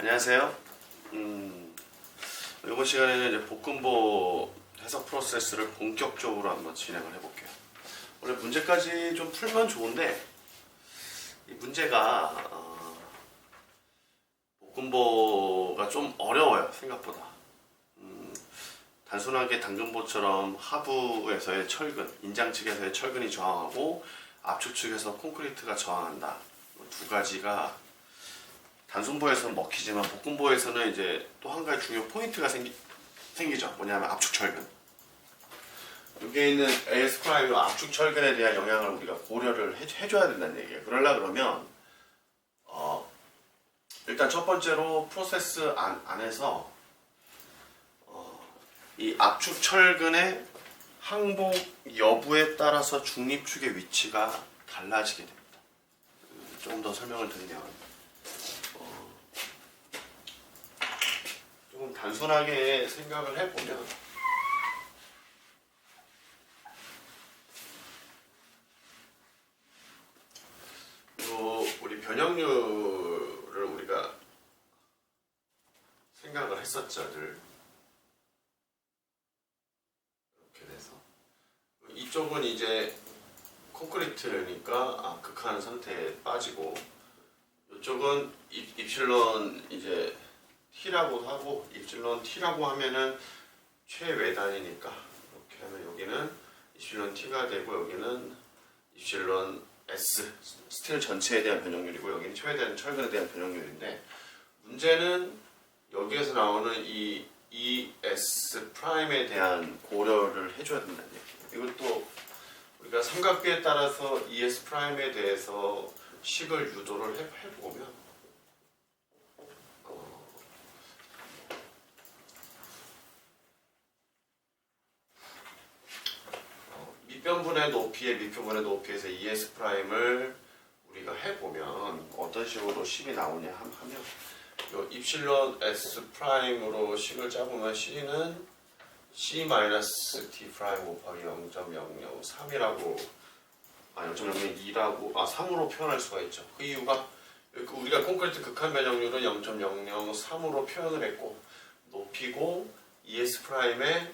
안녕하세요. 음, 이번 시간에는 이제 볶음보 해석 프로세스를 본격적으로 한번 진행을 해볼게요. 원래 문제까지 좀 풀면 좋은데 이 문제가 어, 볶음보가 좀 어려워요 생각보다. 음, 단순하게 당근보처럼 하부에서의 철근, 인장 측에서의 철근이 저항하고 압축 측에서 콘크리트가 저항한다. 이두 가지가 단순보에서는 먹히지만 볶음보에서는 이제 또 한 가지 중요 포인트가 생기, 생기죠. 뭐냐면 압축 철근. 여기에 있는 AS 프라임 압축 철근에 대한 영향을 우리가 고려를 해, 해줘야 된다는 얘기예요. 그러려 그러면 어, 일단 첫 번째로 프로세스 안, 안에서 어, 이 압축 철근의 항복 여부에 따라서 중립축의 위치가 달라지게 됩니다. 음, 조금 더 설명을 드리면 어, 조금 단순하게 생각을 해보면 요 우리 변형률을 우리가 생각을 했었죠, 늘. 이렇게 돼서. 이쪽은 이제 콘크리트니까 아, 극한 상태에 빠지고 이쪽은 입, 입실론 이제 T라고 하고 입실론 T라고 하면은 최외단이니까 이렇게 하면 여기는 입실론 T가 되고 여기는 입실론 S 스틸 전체에 대한 변형률이고 여기는 최대한 철근에 대한 변형률인데 문제는 여기에서 나오는 이 ES 프라임에 대한 고려를 해줘야 된다는 얘기예요. 이것도 우리가 삼각비에 따라서 ES 프라임에 대해서 식을 유도를 해, 해보면 어, 어, 밑변분의 높이의 밑변분의 높이에서 ES 프라임을 우리가 해보면 어떤 식으로 식이 나오냐 함- 하면 요 입실론 S 프라임으로 식을 짜보면 C는 C 마이너스 D 프라임 곱하기 0.003이라고 아 0.002라고 아 3으로 표현할 수가 있죠. 그 이유가 그 우리가 콘크리트 극한 변형률은 0.003으로 표현을 했고 높이고 ES 프라임의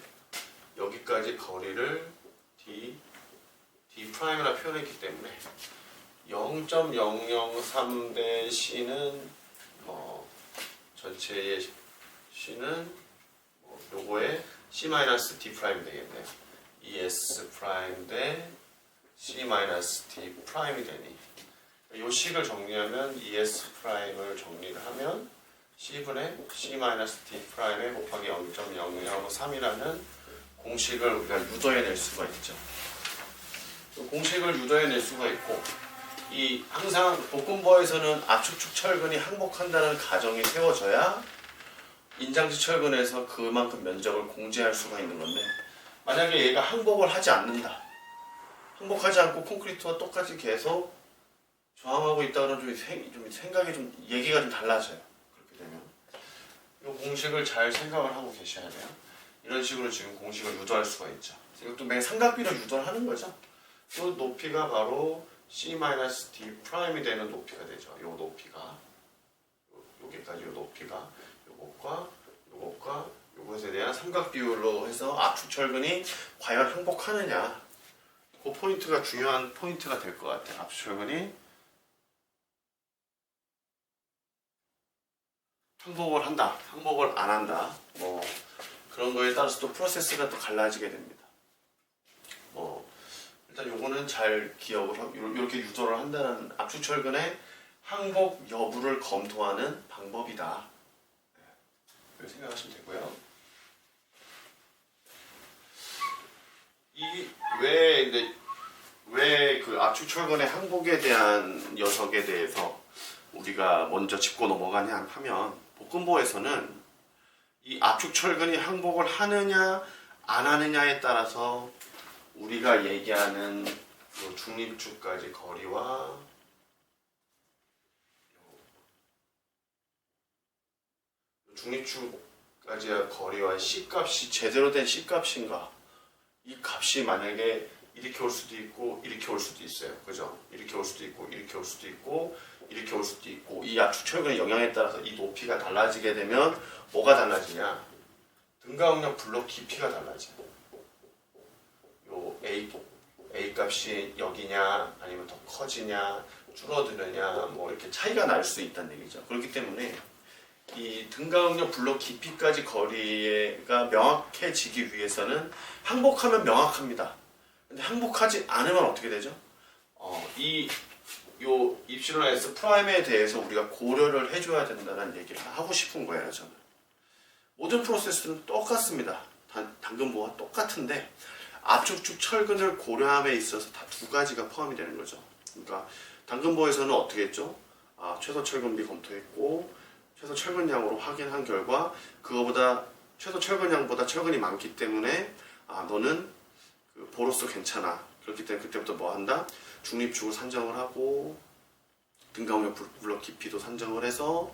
여기까지 거리를 D D 프라임이라 표현했기 때문에 0.003 대 C는 뭐 전체의 C는 뭐 요거에 C 마이너스 D 프라임 되겠네요. ES 프라임 대 C 마이너스 D 프라임이 되니 요 식을 정리하면 ES 프라임을 정리를 하면 C분의 C 마이너스 D 프라임에 곱하기 0.003이라는 공식을 우리가 유도해낼 수가 있죠. 그 공식을 유도해낼 수가 있고 이 항상 볶음보에서는 압축축 철근이 항복한다는 가정이 세워져야 인장지 철근에서 그만큼 면적을 공제할 수가 있는 건데 만약에 얘가 항복을 하지 않는다. 항복하지 않고 콘크리트와 똑같이 계속 저항하고 있다 그러면 좀, 생, 좀 생각이 좀 얘기가 좀 달라져요. 그렇게 되면 이 공식을 잘 생각을 하고 계셔야 돼요. 이런 식으로 지금 공식을 유도할 수가 있죠. 이것도 맨 삼각비로 유도를 하는 거죠. 이 높이가 바로 C-D 프라임이 되는 높이가 되죠. 이 높이가 요- 여기까지 이 높이가 요것과 요것과 요것에 대한 삼각 비율로 해서 압축 철근이 과연 항복하느냐 그 포인트가 중요한 포인트가 될 것 같아요. 압축 철근이 항복을 한다, 항복을 안 한다, 뭐 그런 거에 따라서 또 프로세스가 또 갈라지게 됩니다. 뭐 일단 요거는 잘 기억을 하고 이렇게 유도를 한다는 압축 철근의 항복 여부를 검토하는 방법이다. 네, 이렇게 생각하시면 되고요. 이왜 이제 왜그 압축 철근의 항복에 대한 녀석에 대해서 우리가 먼저 짚고 넘어가냐 하면 볶음보에서는 이 압축 철근이 항복을 하느냐 안 하느냐에 따라서 우리가 얘기하는 그 중립축까지 거리와 중립축까지의 거리와 C 값이 제대로 된 C 값인가 이 값이 만약에 이렇게 올 수도 있고 이렇게 올 수도 있어요. 그죠? 이렇게 올 수도 있고 이렇게 올 수도 있고 이렇게 올 수도 있고 이 압축 철근의 영향에 따라서 이 높이가 달라지게 되면 뭐가 달라지냐? 등가응력 블록 깊이가 달라져. 요 A A 값이 여기냐 아니면 더 커지냐 줄어드느냐 뭐 이렇게 차이가 날 수 있다는 얘기죠. 그렇기 때문에 이 등가응력 블록 깊이까지 거리가 명확해지기 위해서는 항복하면 명확합니다. 근데 항복하지 않으면 어떻게 되죠? 어, 이, 요, 입실론 S 프라임에 대해서 우리가 고려를 해줘야 된다는 얘기를 하고 싶은 거예요, 저는. 모든 프로세스는 똑같습니다. 단, 당근보와 똑같은데, 압축축 철근을 고려함에 있어서 다 두 가지가 포함이 되는 거죠. 그러니까, 당근보에서는 어떻게 했죠? 아, 최소 철근비 검토했고, 최소 철근량으로 확인한 결과, 그거보다, 최소 철근량보다 철근이 많기 때문에, 아, 너는 그 보로서 괜찮아. 그렇기 때문에 그때부터 뭐 한다? 중립축을 산정을 하고 등가운력 블록 깊이도 산정을 해서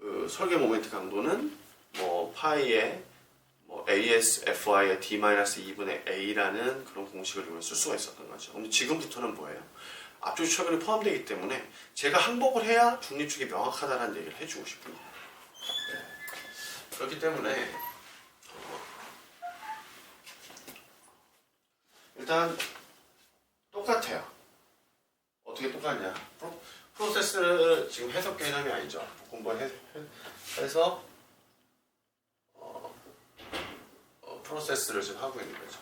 그 설계 모멘트 강도는 뭐 파이에 뭐 AS FI의 D-2분의 A라는 그런 공식을 이용해 쓸 수가 있었던 거죠. 근데 지금부터는 뭐예요? 앞쪽 철근이 포함되기 때문에 제가 항복을 해야 중립축이 명확하다는 얘기를 해주고 싶은 거예요. 네. 그렇기 때문에 일단 똑같아요. 어떻게 똑같냐? 프로, 프로세스 지금 해석 개념이 아니죠. 공부 해, 해, 해서 어, 어, 프로세스를 지금 하고 있는 거죠.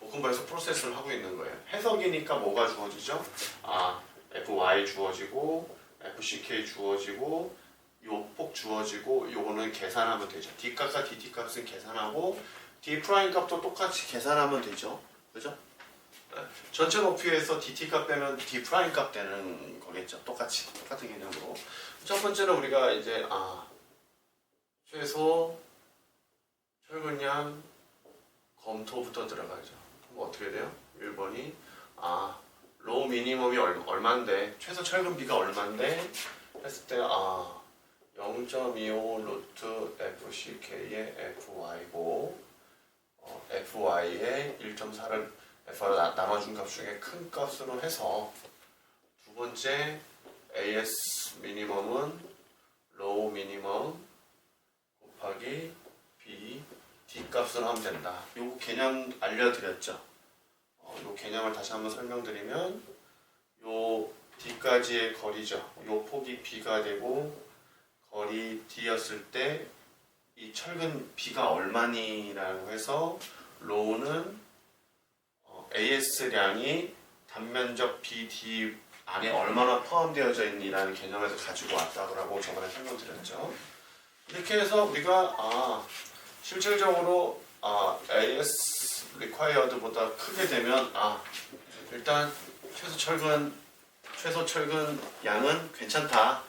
볶음밥에서 프로세스를 하고 있는 거예요. 해석이니까 뭐가 주어지죠? 아, FY 주어지고 FCK 주어지고 요 폭 주어지고 요거는 계산하면 되죠. D 값과 DT 값은 계산하고 D 프라임 값도 똑같이 계산하면 되죠. 그죠? 전체 높이에서 dt 값 빼면 d 프라임 값 되는 거겠죠. 똑같이 똑같은 개념으로. 첫 번째는 우리가 이제 아 최소 철근량 검토부터 들어가죠. 그럼 어떻게 돼요? 1번이 아 로우 미니멈이 얼, 얼만데 최소 철근비가 얼만데 했을 때 아 0.25 루트 FCK의 FY고 어, FY의 1.4를 F를 나- 나눠준 값 중에 큰 값으로 해서 두 번째 AS 미니멈은 로우 미니멈 곱하기 D 값으로 하면 된다. 요 개념 알려드렸죠. 어, 요 개념을 다시 한번 설명드리면 요 D까지의 거리죠. 요 폭이 B가 되고 거리 D였을 때 이 철근 B가 얼마니라고 해서 로우는 어, AS량이 단면적 BD 안에 얼마나 포함되어져 있니라는 개념에서 가지고 왔다고 저번에 설명드렸죠. 이렇게 해서 우리가 아 실질적으로 아 AS required보다 크게 되면 아 일단 최소 철근 최소 철근 양은 괜찮다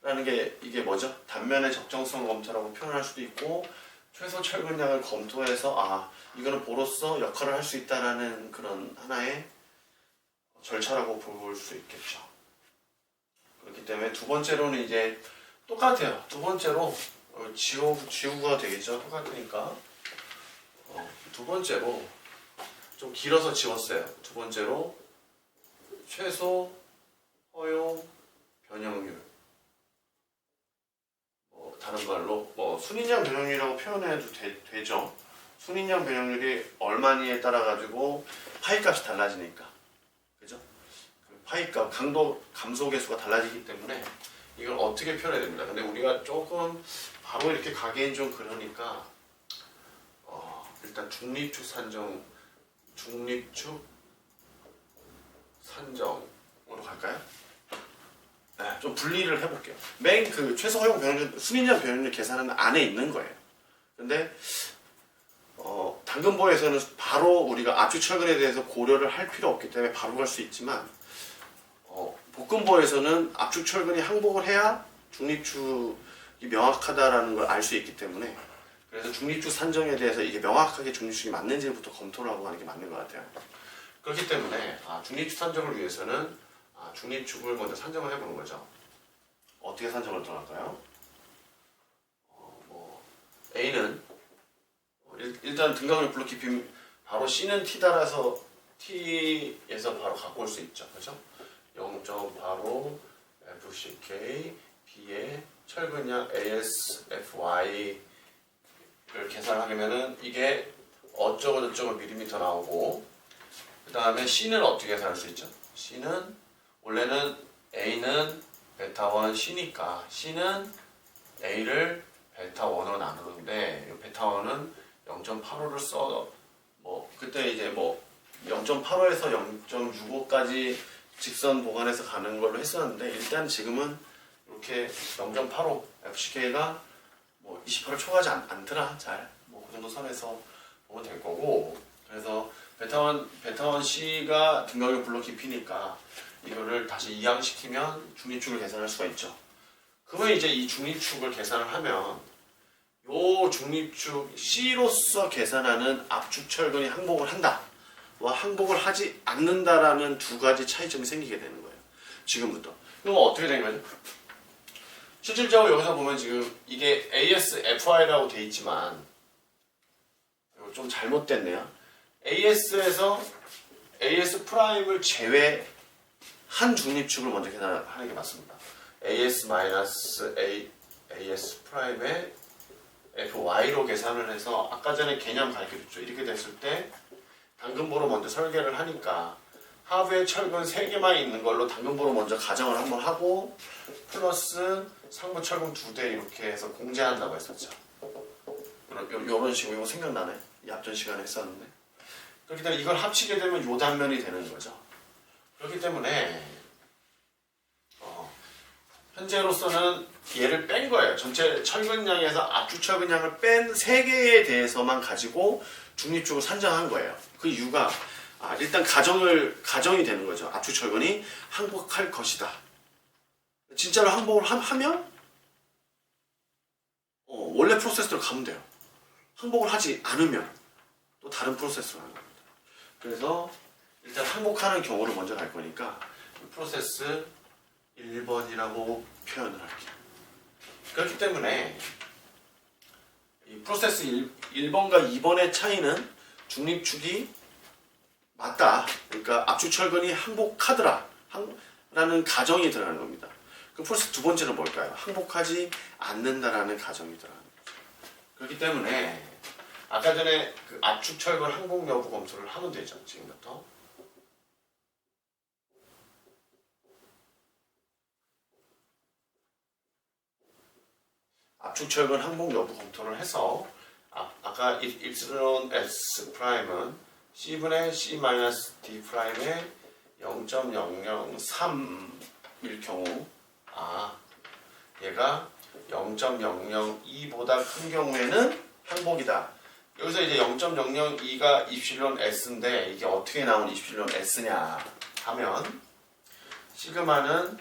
라는 게 이게 뭐죠? 단면의 적정성 검토라고 표현할 수도 있고 최소 철근량을 검토해서 아 이거는 보로서 역할을 할 수 있다라는 그런 하나의 절차라고 볼 수 있겠죠. 그렇기 때문에 두 번째로는 이제 똑같아요. 두 번째로 어, 지우 지우가 되겠죠. 똑같으니까 어, 두 번째로 좀 길어서 지웠어요. 두 번째로 최소 허용 변형률 뭐 다른 말로 뭐 순인량 변형률이라고 표현해도 되, 되죠. 순인량 변형률이 얼마니에 따라 가지고 파이 값이 달라지니까 그죠? 그 파이 값 강도 감소 계수가 달라지기 때문에 이걸 어떻게 표현해야 됩니다. 근데 우리가 조금 바로 이렇게 가기엔 좀 그러니까 어, 일단 중립축 산정 중립축 산정으로 갈까요? 네, 좀 분리를 해볼게요. 맨 그 최소 허용 변형률 순인량 변형률 계산은 안에 있는 거예요. 근데 어, 당근보에서는 바로 우리가 압축 철근에 대해서 고려를 할 필요 없기 때문에 바로 갈 수 있지만 어, 볶음보에서는 압축 철근이 항복을 해야 중립축이 명확하다라는 걸 알 수 있기 때문에 그래서 중립축 산정에 대해서 이게 명확하게 중립축이 맞는지부터 검토를 하고 하는 게 맞는 것 같아요. 그렇기 때문에 아, 중립축 산정을 위해서는 아, 중립축을 먼저 산정을 해보는 거죠. 어떻게 산정을 들어갈까요? 어, 뭐 A는 어, 일, 일단 등가운력 블록 깊이 바로 C는 T다라서 t에서 바로 갖고 올 수 있죠. 그죠? 0.85 FCK B의 철근량 ASFY를 계산하려면은 이게 어쩌고 저쩌고 밀리미터 나오고 그 다음에 C는 어떻게 계산할 수 있죠? C는 원래는 A는 베타 1 C니까 C는 A를 베타 1으로 나누는데 이 베타 1은 0.85를 써뭐 그때 이제 뭐 0.85에서 0.65까지 직선 보관해서 가는 걸로 했었는데 일단 지금은 이렇게 0.85 FCK가 뭐 28을 초과하지 않, 않더라 잘 뭐 그 정도 선에서 보면 될 거고 그래서 베타원 베타원 C가 등각의 블록 깊이니까 이거를 다시 이항시키면 중립축을 계산할 수가 있죠. 그러면 이제 이 중립축을 계산을 하면 요 중립축 C로서 계산하는 압축 철근이 항복을 한다. 와 항복을 하지 않는다라는 두 가지 차이점이 생기게 되는 거예요. 지금부터. 그럼 어떻게 된 거죠? 실질적으로 여기서 보면 지금 이게 ASFI라고 돼 있지만 이거 좀 잘못됐네요. AS에서 AS 프라임을 제외 한 중립축을 먼저 계산하는 게 맞습니다. AS 마이너스 AS 프라임의 FY로 계산을 해서 아까 전에 개념 가르쳐줬죠. 이렇게 됐을 때 당근보로 먼저 설계를 하니까 하부에 철근 3개만 있는 걸로 당근보로 먼저 가정을 한번 하고 플러스 상부 철근 2대 이렇게 해서 공제한다고 했었죠. 이런, 식으로 이거 생각나네. 이 앞전 시간에 했었는데. 그렇기 때문에 이걸 합치게 되면 요 단면이 되는 거죠. 그렇기 때문에 어, 현재로서는 얘를 뺀 거예요. 전체 철근량에서 압축 철근량을 뺀세 개에 대해서만 가지고 중립축을 산정한 거예요. 그 이유가 아, 일단 가정을 가정이 되는 거죠. 압축 철근이 항복할 것이다. 진짜로 항복을 하, 하면 어, 원래 프로세스로 가면 돼요. 항복을 하지 않으면 또 다른 프로세스로 하는 겁니다. 그래서 일단 항복하는 경우를 먼저 갈 거니까 이 프로세스 1번이라고 표현을 할게요. 그렇기 때문에 이 프로세스 1, 번과 2번의 차이는 중립축이 맞다. 그러니까 압축 철근이 항복하더라. 항, 라는 가정이 들어가는 겁니다. 그 프로세스 두 번째는 뭘까요? 항복하지 않는다라는 가정이 들어가는 거죠. 그렇기 때문에 아까 전에 그 압축 철근 항복 여부 검토를 하면 되죠. 지금부터. 압축 철근 항복 여부 검토를 해서 아, 아까 이- 입silon s 프라임은 c분의 c 마이너스 d 프라임의 0.003일 경우 아 얘가 0.002보다 큰 경우에는 항복이다. 여기서 이제 0.002가 입실론 s인데 이게 어떻게 나온 입실론 s냐 하면 시그마는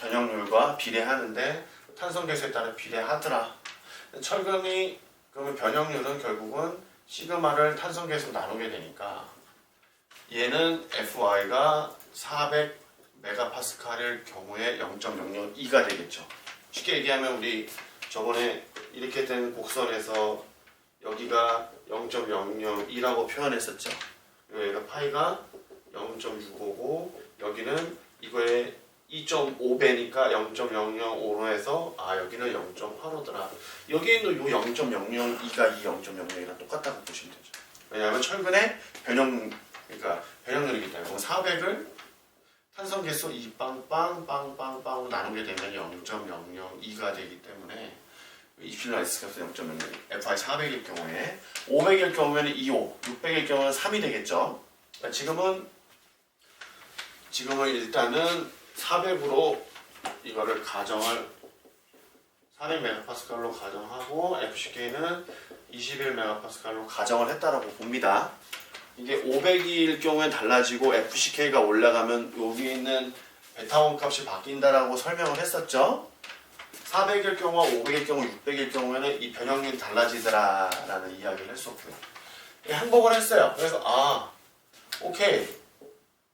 변형률과 비례하는데 탄성 개수에 따라 비례하더라. 철근이 그러면 변형률은 결국은 시그마를 탄성 개수 나누게 되니까 얘는 FY가 400 메가파스칼일 경우에 0.002가 되겠죠. 쉽게 얘기하면 우리 저번에 이렇게 된 곡선에서 여기가 0.002라고 표현했었죠. 여기가 파이가 0.65고 여기는 이거의 2.5배니까 0.005로 해서 아 여기는 0.85더라. 여기 있는 요 0.002가 이 0.00이랑 똑같다고 보시면 되죠. 왜냐하면 철근의 변형 그러니까 변형률이기 때문에 400을 탄성 개수 2 빵빵빵빵빵 나누게 되면 0.002가 되기 때문에 이필라 S 값은 0.00 FI 400일 경우에 500일 경우에는 2호 600일 경우는 3이 되겠죠. 그러니까 지금은 지금은 일단은 400으로 이거를 가정을 400메가파스칼로 가정하고 FCK는 21메가파스칼로 가정을 했다라고 봅니다. 이게 500일 경우엔 달라지고 FCK가 올라가면 여기 있는 베타원 값이 바뀐다라고 설명을 했었죠. 400일 경우와 500일 경우, 600일 경우에는 이 변형률이 달라지더라라는 이야기를 했었고요. 예, 항복을 했어요. 그래서 아, 오케이,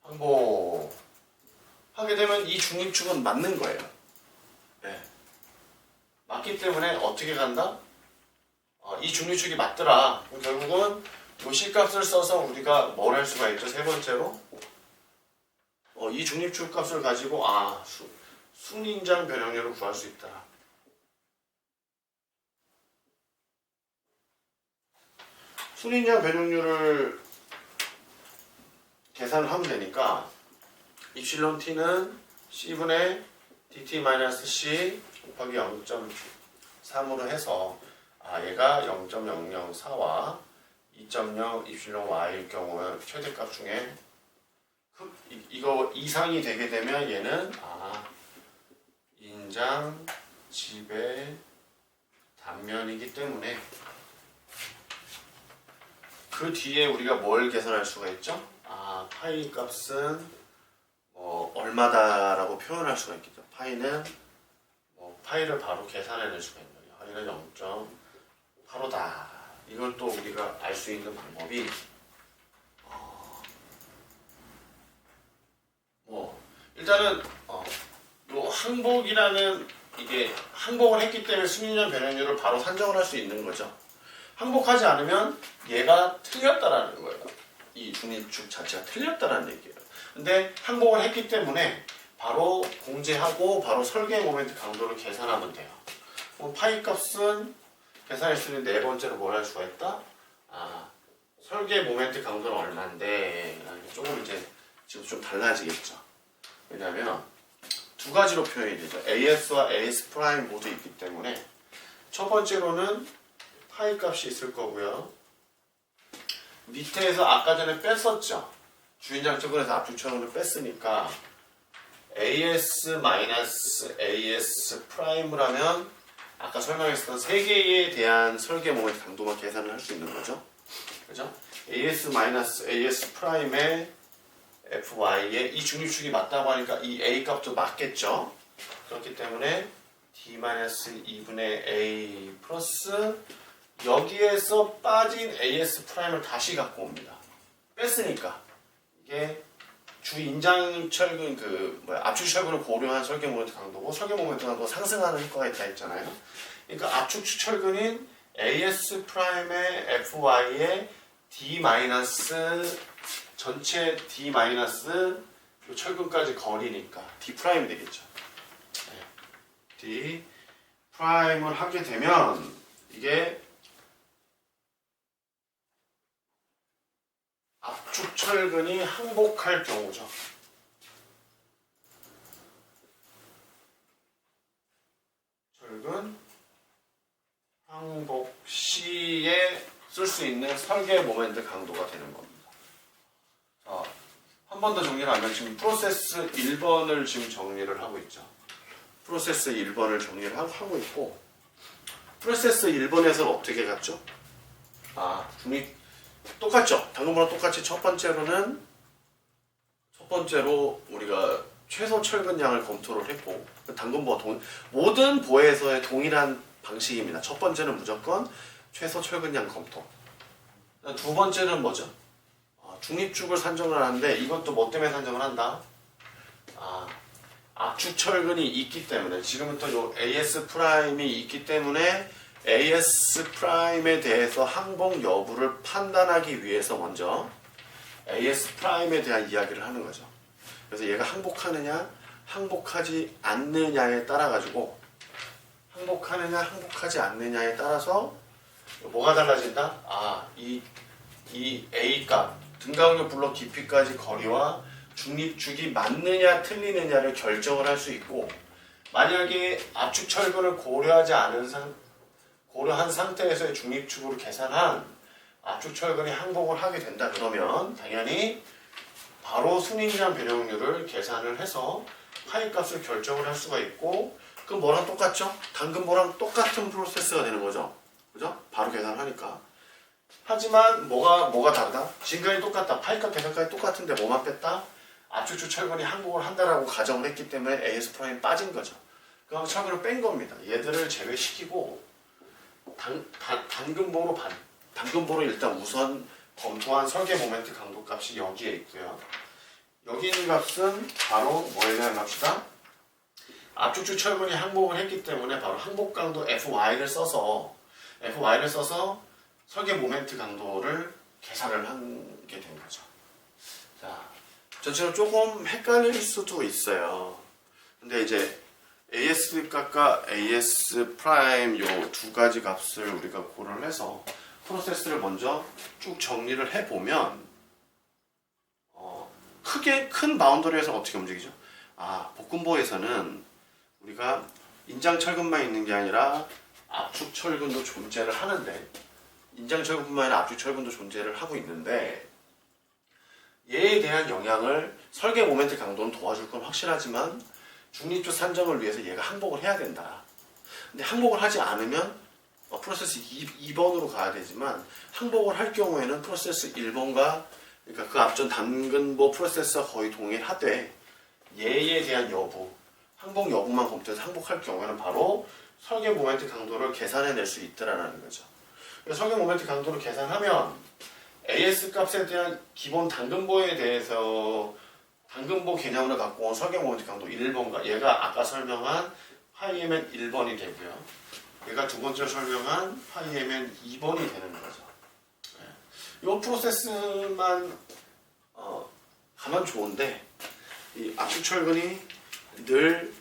항복 하게 되면 이 중립축은 맞는 거예요. 네. 맞기 때문에 어떻게 간다? 어, 이 중립축이 맞더라. 결국은 요 C 값을 써서 우리가 뭘 할 수가 있죠? 세 번째로 어, 이 중립축 값을 가지고 아 수, 순인장 변형률을 구할 수 있다. 순인장 변형률을 계산을 하면 되니까 입실론 t는 c분의 dt-c 곱하기 0.3으로 해서 아 얘가 0.004와 2.0 입실론 y일 경우에 최대값 중에 그, 이, 이거 이상이 되게 되면 얘는 아 인장 집의 단면이기 때문에 그 뒤에 우리가 뭘 계산할 수가 있죠? 아 파이 값은 뭐 얼마다라고 표현할 수가 있겠죠. 파이는 뭐 파이를 바로 계산해낼 수가 있는 거예요. 파이는 0.85다. 이걸 또 우리가 알 수 있는 방법이 어, 뭐 일단은 어, 요 항복이라는 이게 항복을 했기 때문에 승인량 변형률을 바로 산정을 할 수 있는 거죠. 항복하지 않으면 얘가 틀렸다라는 거예요. 이 중립축 자체가 틀렸다라는 얘기예요. 근데 항복을 했기 때문에 바로 공제하고 바로 설계 모멘트 강도를 계산하면 돼요. 그럼 파이 값은 계산할 수 있는 네 번째로 뭘 할 수가 있다? 아, 설계 모멘트 강도는 얼마인데? 조금 이제 지금 좀 달라지겠죠. 왜냐하면 두 가지로 표현이 되죠. AS와 AS 프라임 모두 있기 때문에 첫 번째로는 파이 값이 있을 거고요. 밑에서 아까 전에 뺐었죠. 주인장 측근에서 압축처형을 뺐으니까 AS 마이너스 AS 프라임을 하면 아까 설명했었던 세 개에 대한 설계 모멘트 강도만 계산을 할 수 있는 거죠. 그죠? AS 마이너스 AS 프라임의 FY에 이 중립축이 맞다고 하니까 이 A 값도 맞겠죠. 그렇기 때문에 D 마이너스 2분의 A 플러스 여기에서 빠진 AS 프라임을 다시 갖고 옵니다. 뺐으니까 이게 주 인장 철근 그 뭐야 압축 철근을 고려한 설계 모멘트 강도고 설계 모멘트 강도가 상승하는 효과가 있다 했잖아요. 그러니까 압축 철근인 AS 프라임의 FY의 D 마이너스 전체 D 마이너스 요 철근까지 거리니까 D 프라임 되겠죠. 네. D 프라임을 하게 되면 이게 철근이 항복할 경우죠. 철근 항복 시에 쓸 수 있는 설계 모멘트 강도가 되는 겁니다. 자, 한 번 더 정리를 하면 지금 프로세스 1번을 지금 정리를 하고 있죠. 프로세스 1번을 정리를 하- 하고 있고 프로세스 1번에서 어떻게 갔죠? 아, 중립 똑같죠. 당근보다 똑같이 첫 번째로는 첫 번째로 우리가 최소 철근량을 검토를 했고 그 당근보와 동 모든 보에서의 동일한 방식입니다. 첫 번째는 무조건 최소 철근량 검토. 두 번째는 뭐죠? 아, 중립축을 산정을 하는데 이것도 뭐 때문에 산정을 한다? 아, 압축 철근이 있기 때문에 지금부터 요 AS 프라임이 있기 때문에 AS 프라임에 대해서 항복 여부를 판단하기 위해서 먼저 AS 프라임에 대한 이야기를 하는 거죠. 그래서 얘가 항복하느냐, 항복하지 않느냐에 따라 가지고 항복하느냐, 항복하지 않느냐에 따라서 뭐가 달라진다? 아, 이, 이 A 값, 등가운데 블록 깊이까지 거리와 중립축이 맞느냐, 틀리느냐를 결정을 할 수 있고 만약에 압축 철근을 고려하지 않은 상, 고려한 상태에서의 중립축으로 계산한 압축 철근이 항복을 하게 된다 그러면 당연히 바로 순인장 변형률을 계산을 해서 파이 값을 결정을 할 수가 있고 그럼 뭐랑 똑같죠? 당근보랑 똑같은 프로세스가 되는 거죠. 그죠? 바로 계산하니까. 하지만 뭐가 뭐가 다르다? 진간이 똑같다. 파이 값 계산까지 똑같은데 뭐만 뺐다? 압축축 철근이 항복을 한다라고 가정을 했기 때문에 AS 프라임 빠진 거죠. 그럼 철근을 뺀 겁니다. 얘들을 제외시키고 당, 단, 당근보로 반, 당근보로 일단 우선 검토한 설계 모멘트 강도 값이 여기에 있고요. 여기 있는 값은 바로 뭐에 대한 값이다? 압축축 철근이 항복을 했기 때문에 바로 항복 강도 FY를 써서 FY를 써서 설계 모멘트 강도를 계산을 하게 된 거죠. 자, 전체로 조금 헷갈릴 수도 있어요. 근데 이제 AS 값과 AS 프라임 요 두 가지 값을 우리가 고려를 해서 프로세스를 먼저 쭉 정리를 해보면 어, 크게 큰 바운더리에서 어떻게 움직이죠? 아, 볶음보에서는 우리가 인장 철근만 있는 게 아니라 압축 철근도 존재를 하는데 인장 철근뿐만 아니라 압축 철근도 존재를 하고 있는데 얘에 대한 영향을 설계 모멘트 강도는 도와줄 건 확실하지만 중립조 산정을 위해서 얘가 항복을 해야 된다. 근데 항복을 하지 않으면 어, 프로세스 2, 번으로 가야 되지만 항복을 할 경우에는 프로세스 1번과 그러니까 그 앞전 당근보 프로세스와 거의 동일하되 얘에 대한 여부, 항복 여부만 검토해서 항복할 경우에는 바로 설계 모멘트 강도를 계산해낼 수 있다라는 거죠. 설계 모멘트 강도를 계산하면 AS 값에 대한 기본 당근보에 대해서 당근보 개념으로 갖고 온 모멘트 강도 1번과 얘가 아까 설명한 파이에면 1번이 되고요. 얘가 두 번째 설명한 파이에면 2번이 되는 거죠. 이 프로세스만 어, 가면 좋은데 이 압축철근이 늘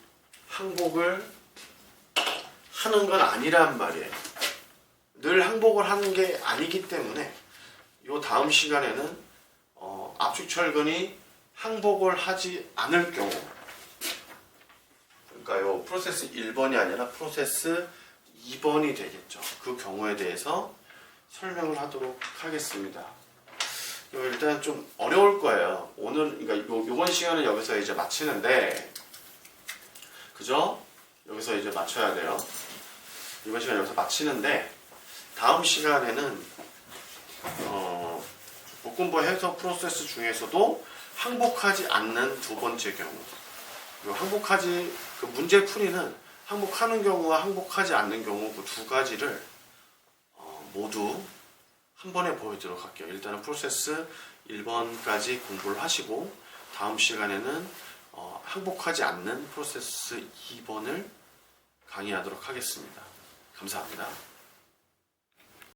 항복을 하는 건 아니란 말이에요. 늘 항복을 하는 게 아니기 때문에 이 다음 시간에는 어, 압축철근이 항복을 하지 않을 경우 그러니까 요 프로세스 1번이 아니라 프로세스 2번이 되겠죠. 그 경우에 대해서 설명을 하도록 하겠습니다. 요 일단 좀 어려울 거예요. 오늘 그러니까 요, 요번 시간은 여기서 이제 마치는데 그죠? 여기서 이제 맞춰야 돼요. 이번 시간 여기서 마치는데 다음 시간에는 어, 볶음보 해석 프로세스 중에서도 항복하지 않는 두 번째 경우. 요 항복하지 그 문제 풀이는 항복하는 경우와 항복하지 않는 경우 그 두 가지를 어, 모두 한 번에 보여드리도록 할게요. 일단은 프로세스 1번까지 공부를 하시고 다음 시간에는 어, 항복하지 않는 프로세스 2번을 강의하도록 하겠습니다. 감사합니다.